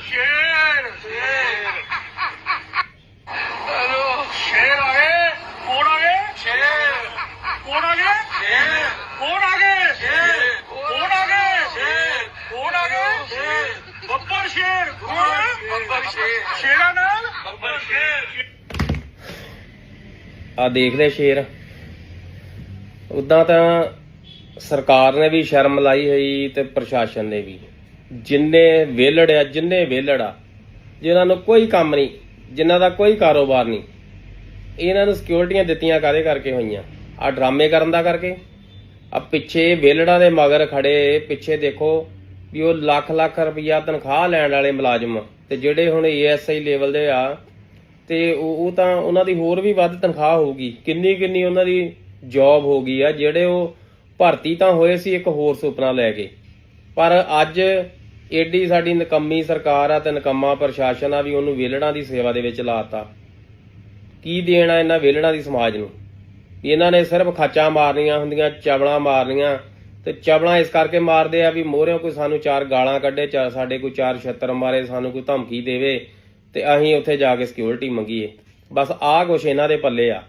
ਸ਼ੇਰ ਸ਼ੇਰ ਹਲੋ ਸ਼ੇਰ ਆ ਗਏ ਕੌਣ ਆ ਗਏ ਸ਼ੇਰ ਕੌਣ ਆ ਗਏ ਸ਼ੇਰ ਕੌਣ ਆ ਗਏ ਸ਼ੇਰ ਕੌਣ ਆ ਗਏ ਸ਼ੇਰ ਕੌਣ ਆ ਗਏ ਸ਼ੇਰ ਬੱਬਰ ਸ਼ੇਰ ਕੌਣ ਬੱਬਰ ਸ਼ੇਰ ਸ਼ੇਰਾਂ ਨਾਲ ਬੱਬਰ ਸ਼ੇਰ ਆ ਦੇਖਦੇ ਸ਼ੇਰ। ਉਦਾਂ ਤਾਂ ਸਰਕਾਰ ਨੇ ਵੀ ਸ਼ਰਮ ਲਾਈ ਹੋਈ ਤੇ ਪ੍ਰਸ਼ਾਸਨ ਨੇ ਵੀ। ਜਿੰਨੇ ਵੇਲੜ ਆ, ਜਿੰਨੇ ਵੇਲੜ ਆ, ਜਿਨ੍ਹਾਂ ਨੂੰ ਕੋਈ ਕੰਮ ਨਹੀਂ, ਜਿਨ੍ਹਾਂ ਦਾ ਕੋਈ ਕਾਰੋਬਾਰ ਨਹੀਂ, ਇਹਨਾਂ ਨੂੰ ਸਿਕਿਉਰਿਟੀਆਂ ਦਿੱਤੀਆਂ ਕਾਦੇ ਕਰਕੇ ਹੋਈਆਂ? ਆ ਡਰਾਮੇ ਕਰਨ ਦਾ ਕਰਕੇ? ਆ ਪਿੱਛੇ ਵੇਲੜਾਂ ਦੇ ਮਗਰ ਖੜੇ, ਪਿੱਛੇ ਦੇਖੋ ਵੀ ਉਹ ਲੱਖ ਲੱਖ ਰੁਪਈਆ ਤਨਖਾਹ ਲੈਣ ਵਾਲੇ ਮੁਲਾਜ਼ਮ ਤੇ ਜਿਹੜੇ ਹੁਣ ਏਐਸਆਈ ਲੈਵਲ ਦੇ ਆ, ਤੇ ਉਹ ਤਾਂ ਉਹਨਾਂ ਦੀ ਹੋਰ ਵੀ ਵੱਧ ਤਨਖਾਹ ਹੋਊਗੀ, ਕਿੰਨੀ ਕਿੰਨੀ ਉਹਨਾਂ ਦੀ ਜੌਬ ਹੋ ਗਈ ਆ, ਜਿਹੜੇ ਉਹ ਭਰਤੀ ਤਾਂ ਹੋਏ ਸੀ ਇੱਕ ਹੋਰ ਸੁਪਨਾ ਲੈ ਕੇ, ਪਰ ਅੱਜ ਏਡੀ ਸਾਡੀ ਨਕੰਮੀ ਸਰਕਾਰ ਆ ਤੇ ਨਕੰਮਾ ਪ੍ਰਸ਼ਾਸਨ ਆ ਵੀ ਉਹਨੂੰ ਵੇਲੜਾਂ ਦੀ ਸੇਵਾ ਦੇ ਵਿੱਚ ਲਾਤਾ। ਕੀ ਦੇਣਾ ਇਹਨਾਂ ਵੇਲੜਾਂ ਦੀ ਸਮਾਜ ਨੂੰ? ਇਹਨਾਂ ਨੇ ਸਿਰਫ ਖਾਚਾਂ ਮਾਰਨੀਆਂ ਹੁੰਦੀਆਂ, ਚਵਲਾਂ ਮਾਰਨੀਆਂ ਤੇ ਚਵਲਾਂ ਇਸ ਕਰਕੇ ਮਾਰਦੇ ਆ ਵੀ ਮੋਹਰਿਓ ਕੋਈ ਸਾਨੂੰ ਚਾਰ ਗਾਲਾਂ ਕੱਢੇ ਚਾ ਸਾਡੇ ਕੋਈ ਚਾਰ ਛੱਤਰ ਮਾਰੇ, ਸਾਨੂੰ ਕੋਈ ਧਮਕੀ ਦੇਵੇ ਤੇ ਅਸੀਂ ਉੱਥੇ ਜਾ ਕੇ ਸਿਕਿਉਰਿਟੀ ਮੰਗੀਏ। ਬਸ ਆਹ ਕੁਛ ਇਹਨਾਂ ਦੇ ਪੱਲੇ ਆ।